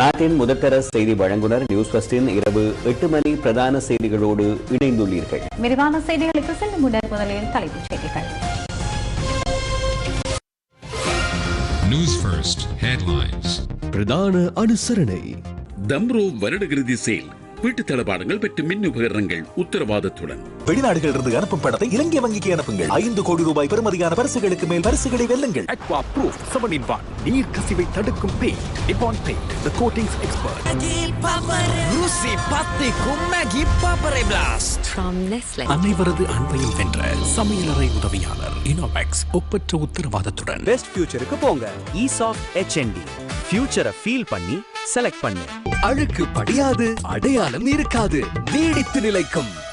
நாட்டின் முதற்தர செய்தி வழங்குனர் நியூஸ் ஃபர்ஸ்டின் இரவு எட்டு மணி பிரதான செய்திகளோடு இணைந்துள்ளீர்கள். விரிவான செய்திகளுக்கு செல்லும் முன்னர் முதலில் தலைப்புச் செய்திகள். News First headlines. பிரதான அனுசரணை. தம்ரோ வருடகிருதி சேல். வீட்டு தளபாடங்கள் மற்றும் மின் உபகரணங்கள் உத்தரவாதத்துடன். வெளிநாடுகளிலிருந்து அனுப்பும் படத்தை இலங்கை வங்கிக்கு அனுப்புங்கள். ஐந்து கோடி ரூபாய் பெறுமதியான பரிசுகளுக்கு மேல் பரிசுகளை வெல்லுங்கள். Aqua Proof 7 in 1 நீர் கசிவை தடுக்கும் paint Nippon paint the coatings expert. Kummagi Papare Blast. From Nestle. அனைவரது அன்பையும் வென்ற சமையலறை உதவியாளர் இனோவேக்ஸ் ஒப்பற்ற உத்தரவாதத்துடன். பெஸ்ட் ஃபியூச்சருக்கு போங்க. ஈசாஃப்ட் ஹெச்என்டி ஃபியூச்சரை ஃபீல் பண்ணி செலக்ட் பண்ணு. அழுக்கு படியாது அடையாளம் இருக்காது. நீடித்து நிலைக்கும்.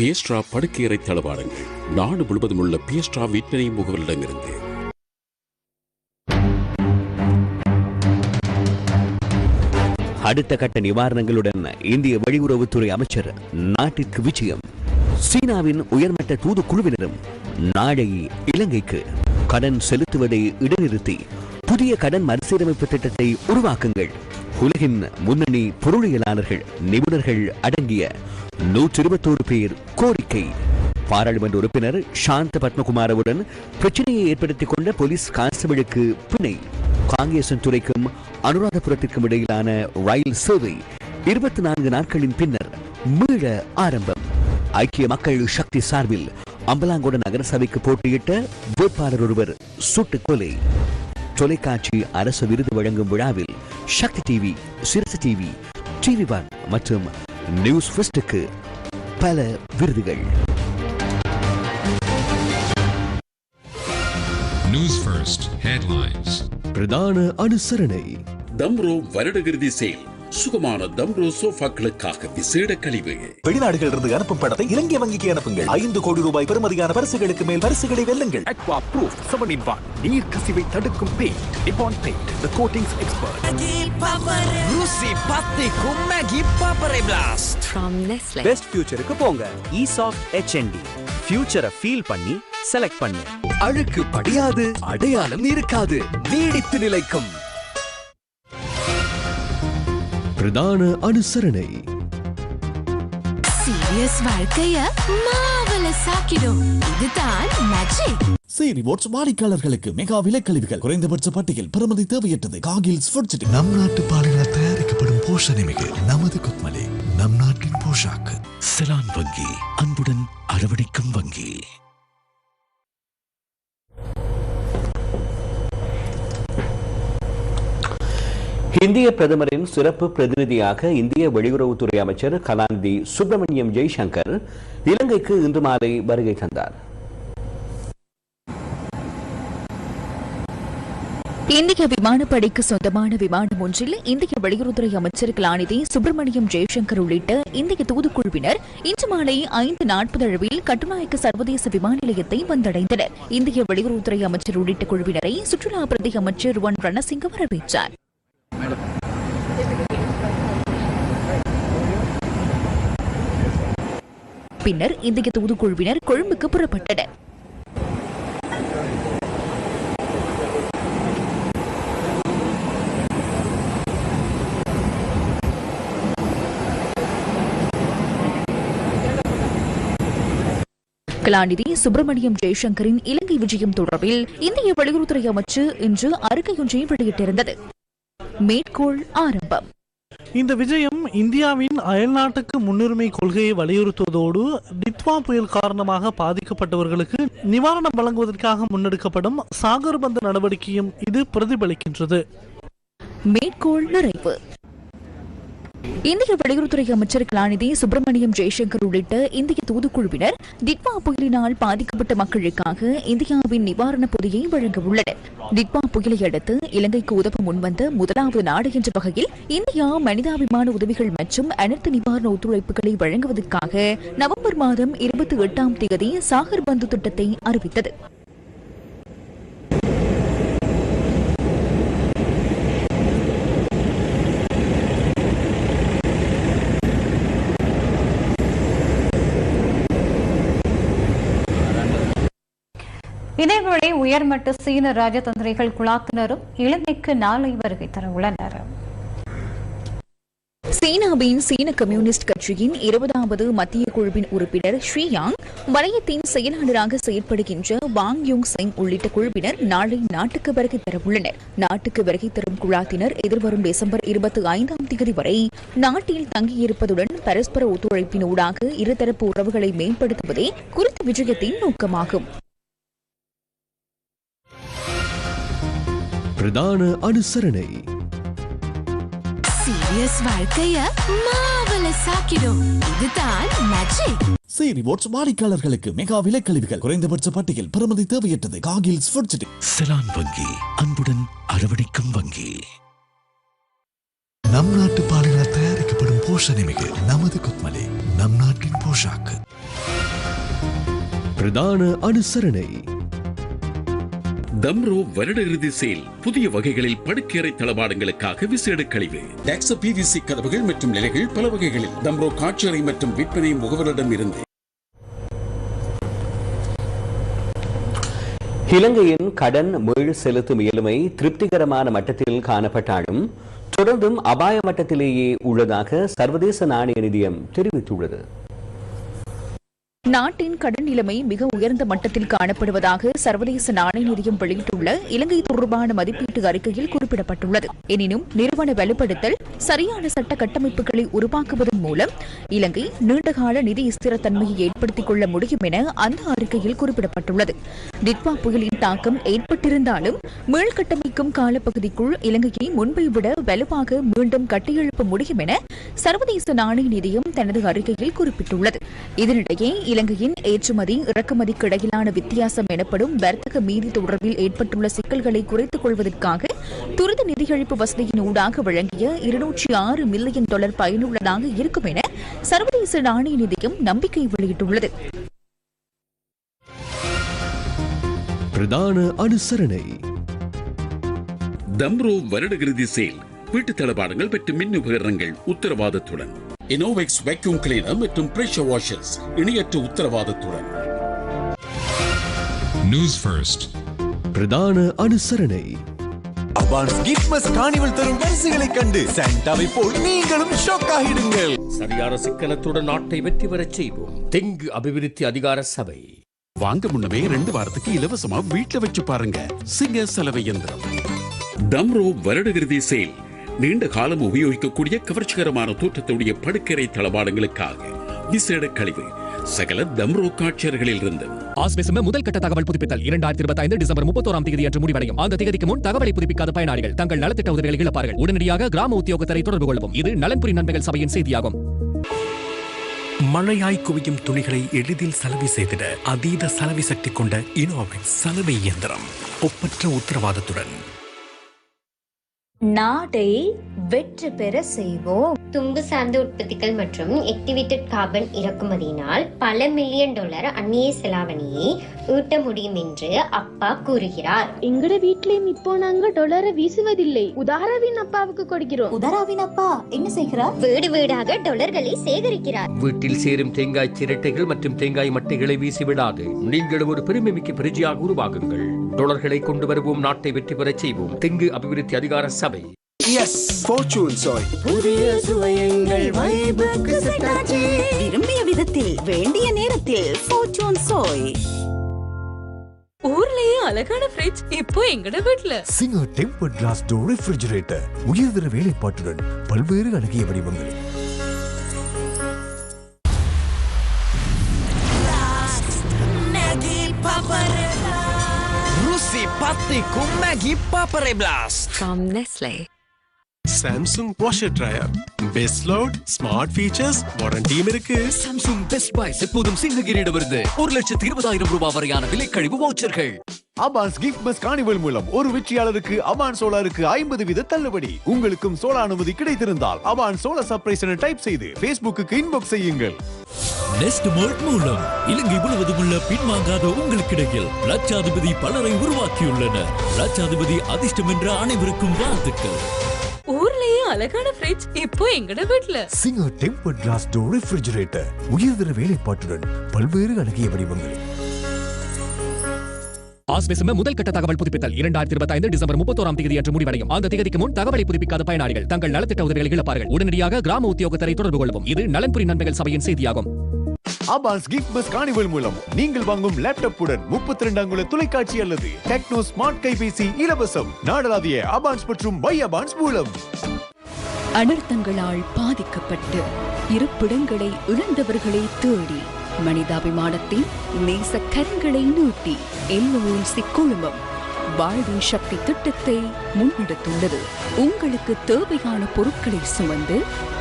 பேஸ்ட்ரா படுக்கையறை தளபாடங்கள் நாடு முழுவதும் உள்ள பேஸ்ட்ரா விற்பனை முகவரிடமிருந்து. அடுத்த கட்ட நிவாரணங்களுடன் இந்திய வெளியுறவுத்துறை அமைச்சர் நாட்டிற்கு விஜயம். சீனாவின் உயர்மட்ட தூதுக்குழுவினரும் நாளை இலங்கைக்கு கடன் செலுத்துவதை இடைநிறுத்தி புதிய கடன் மறுசீரமைப்பு திட்டத்தை உருவாக்குங்கள். உலகின் முன்னணி பொருளியலாளர்கள் நிபுணர்கள் அடங்கிய நூற்றி இருபத்தோரு பேர் கோரிக்கை. பாராளுமன்ற உறுப்பினர் சாந்த பத்மகுமாரவுடன் பிரச்சனையை ஏற்படுத்திக் கொண்ட போலீஸ் கான்ஸ்டபிளுக்கு பிணை. காங்கேசன் துறைக்கும் அனுராதபுரத்திற்கும் இடையிலான ரயில் சேவை இருபத்தி நான்கு நாட்களின் பின்னர் மீள ஆரம்பம். ஐக்கிய மக்கள் சக்தி சார்பில் அம்பலாங்கோட நகரசபைக்கு போட்டியிட்ட வேட்பாளர் ஒருவர் சுட்டுக் கொலை. தொலைக்காட்சி அரசு விருது வழங்கும் விழாவில் Shakthi TV Sirasa TV TV one மற்றும் நியூஸ் ஃபர்ஸ்டுக்கு பல விருதுகள். News First headlines. பிரதான அனுசரணை. தம்ரோ வருடகிருதி சேல். சுகமான தம்ரோ சோஃபாக்களுக்காக விசேட கழிவு. வெளிநாடுகளிலிருந்து அனுப்பும் படத்தை இலங்கை வங்கிக்கு அனுப்புங்கள். ஐந்து கோடி ரூபாய் பெறுமதியான பரிசுகளுக்கு மேல் பரிசுகளை வெல்லுங்கள். 7 in 1 நீர் கசிவை தடுக்கும் paint Nippon paint the coatings expert. Rusi Patti Kummagi Papare Blast. From Nestle. Best ஃபியூச்சருக்கு போங்க. ஈசாஃப்ட் ஹெச்என்டி ஃபியூச்சரை ஃபீல் பண்ணி செலக்ட் பண்ணு. அழுக்கு படியாது அடையாளம் இருக்காது. நீடித்து நிலைக்கும். பிரதான அனுசரணை. சீரியஸ் வாழ்க்கைய மாவலஸ் ஆக்கிடும். இதுதான் மேஜிக் சி ரிவார்ட்ஸ் வாடிக்கையாளர்களுக்கு மெகா விலைக்கழிவுகள். குறைந்தபட்ச பட்டியல் பெறுமதி தேவையற்றது. காகில்ஸ் ஃபுட் நம் நாட்டு பாலினால் தயாரிக்கப்படும் போஷணை மிகு நமது குத்மலை நம் நாட்டின் போஷாக்கு. செலான் வங்கி. அன்புடன் அரவணைக்கும் வங்கி. இந்திய பிரதமரின் சிறப்பு பிரதிநிதியாக இந்திய வெளியுறவுத்துறை அமைச்சர் கலாநிதி சுப்பிரமணியம் ஜெய்சங்கர் இலங்கைக்கு இன்று மாலை வருகை தந்தார். இந்திய விமானப்படைக்கு சொந்தமான விமானம் ஒன்றில் இந்திய வெளியுறவுத்துறை அமைச்சர் கலாநிதி சுப்பிரமணியம் ஜெய்சங்கர் உள்ளிட்ட இந்திய தூதுக்குழுவினர் இன்று மாலை ஐந்து நாற்பது அளவில் கட்டுநாயக்க சர்வதேச விமான நிலையத்தை வந்தடைந்தனர். இந்திய வெளியுறவுத்துறை அமைச்சர் உள்ளிட்ட குழுவினரை சுற்றுலா பிரதி அமைச்சர் ஒன் ரணசிங்க வரவேற்றார். பின்னர் இந்திய தூதுக்குழுவினர் கொழும்புக்கு புறப்பட்டனர். கலாநிதி சுப்பிரமணியம் ஜெய்சங்கரின் இலங்கை விஜயம் தொடர்பில் இந்திய வெளியுறவுத்துறை அமைச்சு இன்று அறிக்கையொன்றை வெளியிட்டிருந்தது. மேற்கோள் ஆரம்பம். இந்த விஜயம் இந்தியாவின் அயல்நாட்டுக்கு முன்னுரிமை கொள்கையை வலியுறுத்துவதோடு டித்வா புயல் காரணமாக பாதிக்கப்பட்டவர்களுக்கு நிவாரணம் வழங்குவதற்காக முன்னெடுக்கப்படும் சாகர்பந்த நடவடிக்கையும் இது பிரதிபலிக்கின்றது. மேற்கோள் நிறைவு. இந்திய வெளியுறவுத்துறை அமைச்சர் கலாநிதி சுப்பிரமணியம் ஜெய்சங்கர் உள்ளிட்ட இந்திய தூதுக்குழுவினர் டிட்வா புயலினால் பாதிக்கப்பட்ட மக்களுக்காக இந்தியாவின் நிவாரணப் பொதியை வழங்க உள்ளனர் டிட்வா புயலை அடுத்து இலங்கைக்கு உதவ முன்வந்த முதலாவது நாடு என்ற வகையில் இந்தியா மனிதாபிமான உதவிகள் மற்றும் அனைத்து நிவாரண ஒத்துழைப்புகளை வழங்குவதற்காக நவம்பர் மாதம் இருபத்தி எட்டாம் தேதி சாகர் பந்து திட்டத்தை அறிவித்தது. இதேவேளை உயர்மட்ட சீன ராஜதந்திரிகள் குழாத்தினரும் இலங்கைக்கு நாளை வருகை தர உள்ளனர் சீனாவின் சீன கம்யூனிஸ்ட் கட்சியின் இருபதாவது மத்திய குழுவின் உறுப்பினர் ஷ்ரீயாங் வலயத்தின் செயலாளராக செயற்படுகின்ற வாங் யுங் சிங் உள்ளிட்ட குழுவினர் நாளை நாட்டுக்கு வருகை தரவுள்ளனர். நாட்டுக்கு வருகை தரும் குழாத்தினர் எதிர்வரும் டிசம்பர் இருபத்தி ஐந்தாம் தேதி வரை நாட்டில் தங்கியிருப்பதுடன் பரஸ்பர ஒத்துழைப்பினூடாக இருதரப்பு உறவுகளை மேம்படுத்துவதே குறித்த விஜயத்தின் நோக்கமாகும். பிரதான அனுசரணை. சீரியஸ் வாழ்க்கைய மாவலஸ் ஆக்கிடும். இதுதான் மேஜிக் சி ரிவார்ட்ஸ் வாடிக்கையாளர்களுக்கு மெகா விலைக்கழிவுகள். குறைந்தபட்ச பட்டியல் பெறுமதி தேவையற்றது. சிட்டி செலான் வங்கி அன்புடன் அரவணைக்கும் வங்கி. நம் நாட்டு பாலினால் தயாரிக்கப்படும் போஷணிமிகு நமது குத்மலை நம் நாட்டின் போஷாக்கு. பிரதான அனுசரணை. தம்ரோ வருட இறுதி சேல் புதிய வகைகளில் படுக்கையறை தளபாடங்களுக்காக விசேட கழிவு. டாக்ஸ பிவிசி கதவுகள் மற்றும் நிலைகள் பல வகைகளில். தம்ரோ காட்சியறை மற்றும் விற்பனை முகவரிடம் இருந்து. இலங்கையின் கடன் மீள் செலுத்தும் இயலுமை திருப்திகரமான மட்டத்தில் காணப்பட்டாலும் தொடர்ந்தும் அபாய மட்டத்திலேயே உள்ளதாக சர்வதேச நாணய நிதியம் தெரிவித்துள்ளது. நாட்டின் கடன் நிலைமை மிக உயர்ந்த மட்டத்தில் காணப்படுவதாக சர்வதேச நாணய நிதியம் வெளியிட்டுள்ள இலங்கை தொடர்பான மதிப்பீட்டு அறிக்கையில் குறிப்பிடப்பட்டுள்ளது. எனினும் நிறுவன வலுப்படுத்தல் சரியான சட்ட கட்டமைப்புகளை உருவாக்குவதன் மூலம் இலங்கை நீண்டகால நிதி ஸ்திரத்தன்மையை ஏற்படுத்திக் கொள்ள முடியும் என அந்த அறிக்கையில் குறிப்பிடப்பட்டுள்ளது. டிட்வா புயலின் தாக்கம் ஏற்பட்டிருந்தாலும் மீள்கட்டமைக்கும் காலப்பகுதிக்குள் இலங்கையை முன்பை விட வலுவாக மீண்டும் கட்டியெழுப்ப முடியும் என சர்வதேச நாணய நிதியம் தனது அறிக்கையில் குறிப்பிட்டுள்ளது. இதனிடையே இலங்கையின் ஏற்றுமதி இறக்குமதிக்கு இடையிலான வித்தியாசம் எனப்படும் வர்த்தக மீதி தொடர்பில் ஏற்பட்டுள்ள சிக்கல்களை குறைத்துக் கொள்வதற்காக துரித நிதியளிப்பு வசதியின் ஊடாக வழங்கிய இருநூற்றி ஆறு மில்லியன் டாலர் பயனுள்ளதாக இருக்கும் என சர்வதேச நாணய நிதியம் நம்பிக்கை வெளியிட்டுள்ளது. பிரதான அனுசரணை. தம்ரோ வருட இறுதி சேல் வீட்டு தளபாடங்கள் மற்றும் மின் உபகரணங்கள் உத்தரவாதத்துடன். இனோவெக்ஸ் வேக்யூம் கிளீனர் மற்றும் பிரஷர் வாஷர்ஸ் இணையற்ற உத்தரவாதத்துடன். News first. பிரதான அனுசரணை. அபான்ஸ் கிஃப்ட்மஸ் காணிவல் தரும் பரிசுகளை கண்டு சாண்டாவை போல் நீங்களும் ஷாக் ஆகிடுங்கள். சரியான சிக்கனத்துடன் நாட்டை வெற்றி பெறச் செய்வோம். தெங்கு அபிவிருத்தி அதிகார சபை. வாங்க முன்னமே ரெண்டு வாரத்துக்கு இலவசமா வீட்டுல வச்சு பாருங்க. சிங்க சலவை இயந்திரம். தம்ரோ வருட இறுதி சேல். நீண்ட காலம் உபயோகிக்கக்கூடிய கவர்ச்சிகரமான தோற்றத்துடைய படுக்கரை தளபாடங்களுக்காக விசேட கழிவு சகல தம்ரோ காட்சியர்களில் இருந்து ஆஸ்பெசம முதல் கட்ட தகவல் புதுப்பித்தல் இரண்டாயிரத்தி இருபத்தி ஐந்து டிசம்பர் முப்பத்தோராம் தேதி அன்று முடிவடையும். அந்த தேதிக்கு முன் தகவலை புதுப்பிக்காத பயனாளிகள் தங்கள் நலத்திட்ட உதவிகளை இழப்பார்கள். உடனடியாக கிராம உத்தியோகத்தரை தொடர்பு கொள்ளவும் இது நலன்புரி நன்மைகள் சபையின் செய்தியாகும். மழையாய் குவியும் துணிகளை எளிதில் சலவை செய்திட அதீத சலவை சக்தி கொண்ட இனோவெக்ஸ் சலவை இயந்திரம். ஒப்பற்ற உத்தரவாதத்துடன் நாடை வெற்றி பெற செய்வோம். தும்பு சார்ந்த உற்பத்திகள் மற்றும் ஆக்டிவேட்டட் கார்பன் இறக்குமதியினால் பல மில்லியன் டாலர் அந்நிய செலாவணியை ஈட்ட முடியும் என்று அப்பா கூறுகிறார். எங்கட வீட்லயும் இப்போ நாங்க டொலரை வீசுவதில்லை. உதாராவின் அப்பாவுக்கு கொடுக்கிறோம். உதராவின் அப்பா என்ன செய்கிறார்? வீடு வீடாக டொலர்களை சேகரிக்கிறார். வீட்டில் சேரும் தேங்காய் சிரட்டைகள் மற்றும் தேங்காய் மட்டைகளை வீசிவிடாது. நீங்கள் ஒரு பெருமைமிக்க பிரஜையாக உருவாகுங்கள். டாலர்களை கொண்டு வருவோம் நாட்டை வெற்றி பெறச் செய்வோம். தெங்கு அபிவிருத்தி அதிகார சபை. எஸ் ஃபார்ச்சூன் சாய் புதிய சுவையங்கள் வைபுக்கு செட்டாச்சு. விரும்பிய விதத்தில் வேண்டிய நேரத்தில் ஃபார்ச்சூன் சோய் ஊர்லயே அழகான ஃப்ரிட்ஜ் இப்போ எங்கட வீட்ல. Singer temper glass door refrigerator உயர்தர வேலைப்பாட்டுடன் பல்வேறு அழகிய வடிவங்கள். Con Maggi Papare Blast. From Nestle. Samsung washer dryer best load smart features வாரண்டியும் இருக்கு. சாம்சங் பெஸ்ட் பைஸ் எப்போதும் சிங்ககிரியிடமிருந்து ஒரு லட்சத்து இருபதாயிரம் ரூபாய் வரையான விலை கழிவு வவுச்சர்கள் அபான்ஸ் கிஃப்ட் பஸ் காணிவல் மூலம் ஒரு வெற்றியாளருக்கு அபான் சோலாருக்கு ஐம்பது வீத தள்ளுபடி. உங்களுக்கும் சோலா அனுமதி கிடைத்திருந்தால் அபான் சோலார் சர்ப்ரைஸ் என டைப் செய்து பேஸ்புக்கு இன்பாக்ஸ் செய்யுங்கள். நெஸ்ட் மோல்ட் மூலம் இலங்கை முழுவதும் உள்ள பின்வாங்காத உங்களுக்கிடையில் லட்சாதிபதி பலரை உருவாக்கியுள்ளனர் லட்சாதிபதி அதிர்ஷ்டம் என்ற அனைவருக்கும் வாழ்த்துக்கள். ஊர்லயே அழகான ஃப்ரிட்ஜ் இப்போ எங்கட வீட்ல. Singer temper glass door refrigerator உயர்தர வேலைப்பாட்டுடன் பல்வேறு அழகிய வடிவங்கள். ஆஸ்பெசம முதல் கட்ட தகவல் புதுப்பித்தல். இரண்டாயிரத்தி இருபத்தி ஐந்து டிசம்பர் முப்பத்தோராம் தேதி அன்று முடிவடையும். அந்த தேதிக்கு முன் தகவலை புதுப்பிக்காத பயனாளிகள் தங்கள் நலத்திட்ட உதவிகளை இழப்பார்கள். உடனடியாக கிராம உத்தியோகத்தரை தொடர்பு கொள்ளவும் இது நலன்புரி நன்மைகள் சபையின் செய்தியாகும். அபாஸ் கிஃப்ட் பஸ் கார்னிவல் மூலம் நீங்கள் வாங்கும் லேப்டாப்புடன் முப்பத்தி ரெண்டு அங்குல தொலைக்காட்சி அல்லது டெக்னோ ஸ்மார்ட் கைபேசி இலவசம். நாடளாவிய அபான்ஸ் மற்றும் வை அபான்ஸ் மூலம். அனர்த்தங்களால் பாதிக்கப்பட்டு இருப்பிடங்களை இழந்தவர்களை தேடி மனிதாபிமானத்தின் நேச கரங்களை நீட்டி எல்லோரும் சிக்குழுமம் வாழ்வின் சக்தி திட்டத்தை முன்னெடுத்துள்ளது. உங்களுக்கு தேவையான பொருட்களை சுமந்து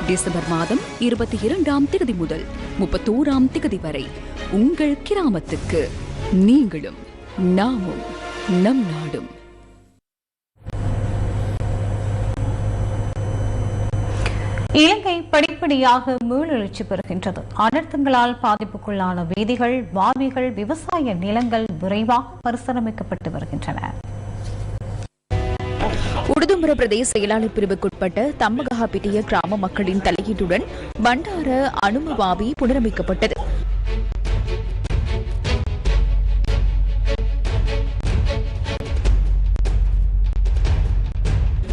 டிசம்பர் மாதம் இருபத்தி இரண்டாம் தேதி முதல் முப்பத்தோராம் தேதி வரை உங்கள் கிராமத்துக்கு நீங்களும் நாமும் நம் நாடும். இலங்கை படிப்படியாக மீளெழுச்சி பெறுகின்றது. அனர்த்தங்களால் பாதிப்புக்குள்ளான வீதிகள் வாவிகள் விவசாய நிலங்கள் விரைவாக மறுசீரமைக்கப்பட்டு வருகின்றன. உடுதும்பர பிரதேச செயலாளர் பிரிவுக்குட்பட்ட தம்மகஹாபிட்டிய கிராம மக்களின் தலையீட்டுடன் பண்டார அனுமவாவி புனரமைக்கப்பட்டது.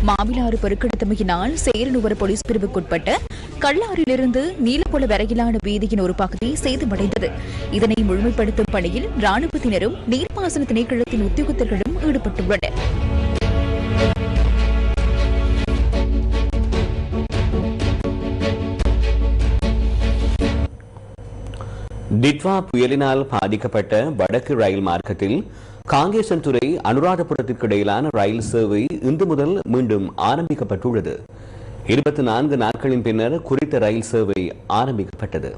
மாவிலாறு பெருக்கெடுத்தமையினால் சேரனுவர போலீஸ் பிரிவுக்குட்பட்ட கல்லாறிலிருந்து நீலப்புல வரையிலான வீதியின் ஒரு பகுதி சேதமடைந்தது. இதனை முழுமைப்படுத்தும் பணியில் ராணுவத்தினரும் நீர்ப்பாசன திணைக்களத்தின் உத்தியோகத்தர்களும் ஈடுபட்டுள்ளனர். டிட்வா புயலினால் பாதிக்கப்பட்ட வடக்கு ரயில் மார்க்கத்தில் காங்கேசன்துறை அனுராதபுரத்திற்கு இடையிலான ரயில் சேவை இன்று முதல் மீண்டும் ஆரம்பிக்கப்பட்டுள்ளது. இருபத்தி நான்கு நாட்களின் பின்னர் குறித்த ரயில் சேவை ஆரம்பிக்கப்பட்டது.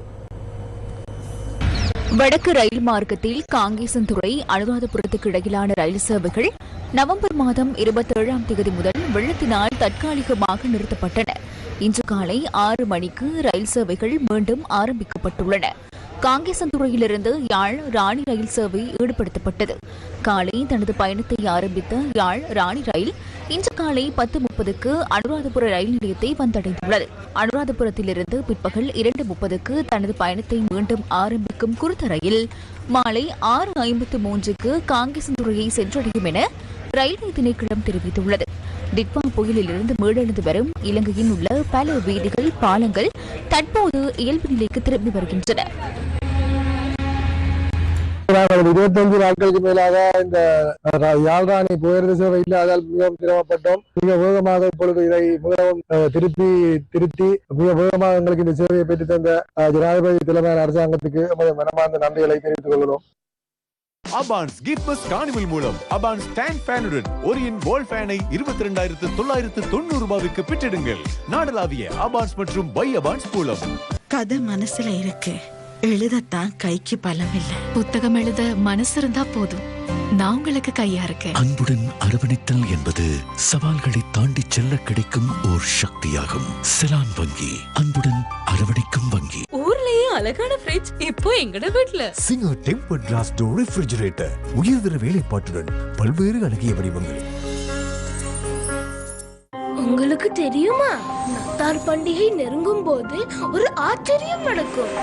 வடக்கு ரயில் மார்க்கத்தில் காங்கேசன்துறை அனுராதபுரத்துக்கு இடையிலான ரயில் சேவைகள் நவம்பர் மாதம் இருபத்தேழாம் தேதி முதல் வெள்ளத்தினால் தற்காலிகமாக நிறுத்தப்பட்டன. இன்று காலை ஆறு மணிக்கு ரயில் சேவைகள் மீண்டும் ஆரம்பிக்கப்பட்டுள்ளன. காங்கேசன்துறையிலிருந்து யாழ் ராணி ரயில் சேவை ஈடுபடுத்தப்பட்டது. காலை தனது பயணத்தை ஆரம்பித்த யாழ் ராணி ரயில் இன்று காலை பத்து முப்பதுக்கு அனுராதபுர ரயில் நிலையத்தை வந்தடைந்துள்ளது. அனுராதபுரத்திலிருந்து பிற்பகல் இரண்டு முப்பதுக்கு தனது பயணத்தை மீண்டும் ஆரம்பிக்கும் குறித்த ரயில் மாலை ஆறு ஐம்பத்து மூன்றுக்கு காங்கேசன்துறையை சென்றடையும் என ரயில்வே திணைக்களம் தெரிவித்துள்ளது. டிட்வா புயலிலிருந்து மீளெழுந்து வரும் இலங்கையில் உள்ள பல வீடுகள் பாலங்கள் தற்போது இயல்பு நிலைக்கு திரும்பி வருகின்றன. இருபத்தஞ்சு நாட்களுக்கு மேலாக இந்த ர- யாழ்ராணி புயல் சேவை இல்லாதால் மிகவும் சிரமப்பட்டோம். மிக வேகமாக இப்பொழுது இதை மிகவும் அஹ், திருப்பி திருத்தி மிக வேகமாக எங்களுக்கு இந்த சேவையை பெற்று தந்த ஜனாதிபதி தலைமையான அரசாங்கத்துக்கு மனமார்ந்த நன்றிகளை தெரிவித்துக் கொள்கிறோம். அபான்ஸ் கிஃப்ட் பஸ் கார்னிவல் மூலம் அபான்ஸ் ஸ்டாண்ட் ஃபேனுடன் ஒரியின் வால் ஃபேனை இருபத்தி ரெண்டாயிரத்து தொள்ளாயிரத்து தொண்ணூறு ரூபாய்க்கு பெற்றிடுங்கள். நாடளாவிய அபான்ஸ் மற்றும் வை அபான்ஸ் மூலம். கதை மனசுல இருக்கு. எழுதத்தான் கைக்கு பலம் இல்ல புத்தகம் எழுத மனசு இருந்தா போதும். நான் உங்களுக்கு கையா இருக்கேன். அன்புடன் அரவணைத்தல் என்பது சவால்களை தாண்டி செல்ல கிடைக்கும் ஓர் சக்தியாகும். செலான் வங்கி. அன்புடன் அரவணைக்கும் வங்கி. அழகான ஃப்ரிட்ஜ் இப்போ எங்கட வீட்ல. Singer temper glass door refrigerator உயர்தர வேலைப்பாட்டுடன் பல்வேறு அழகிய வடிவங்கள். உங்களுக்கு தெரியுமா? நத்தார் பண்டிகை நெருங்கும் போது ஒரு ஆச்சரியம் நடக்கும்.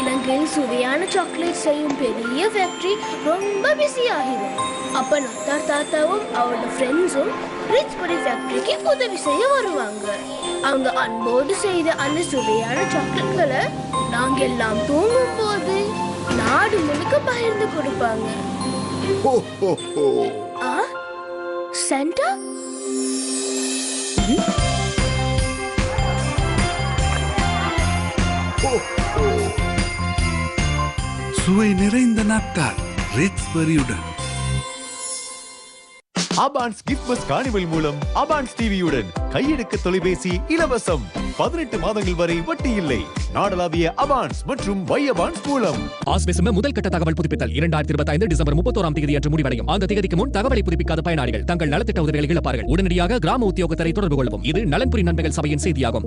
இலங்கையில் சுவையான சாக்லேட் செய்யும் பெரிய ஃபேக்டரி ரொம்ப பிஸி ஆகிடும் அப்ப நத்தார் தாத்தாவும் அவரோட ஃப்ரெண்ட்ஸும் ரிச்பரி ஃபேக்டரிக்கு உதவி செய்ய வருவாங்க. அவங்க அன்போடு செய்த அந்த சுவையான சாக்லேட்களை நாங்க எல்லாம் தூங்கும் போது நாடு முழுக்க பகிர்ந்து கொடுப்பாங்க. ஆ? சென்டா சுவை நிறைந்த நாட்கள் ரிச்பெரியுடன் அபான்ஸ் கிஃப்ட் பஸ் கார்னிவல் மூலம் அபான்ஸ் டிவியுடன் கையெடுக்க தொலைபேசி இலவசம். பதினெட்டு மாதங்கள் வரை வட்டி இல்லை. நாடளாவிய அபான்ஸ் மற்றும் வை அபான்ஸ் மூலம். ஆஸ்பெசம முதல் கட்ட தகவல் புதுப்பித்தல் இரண்டாயிரத்தி இருபத்தி ஐந்து டிசம்பர் முப்பத்தோராம் தேதி அன்று முடிவடையும். அந்த தேதிக்கு முன் தகவலை புதுப்பிக்காத பயனாளிகள் தங்கள் நலத்திட்ட உதவிகளை இழப்பார்கள். உடனடியாக கிராம உத்தியோகத்தரை தொடர்பு கொள்ளவும். இது நலன்புரி நன்மைகள் சபையின் செய்தியாகும்.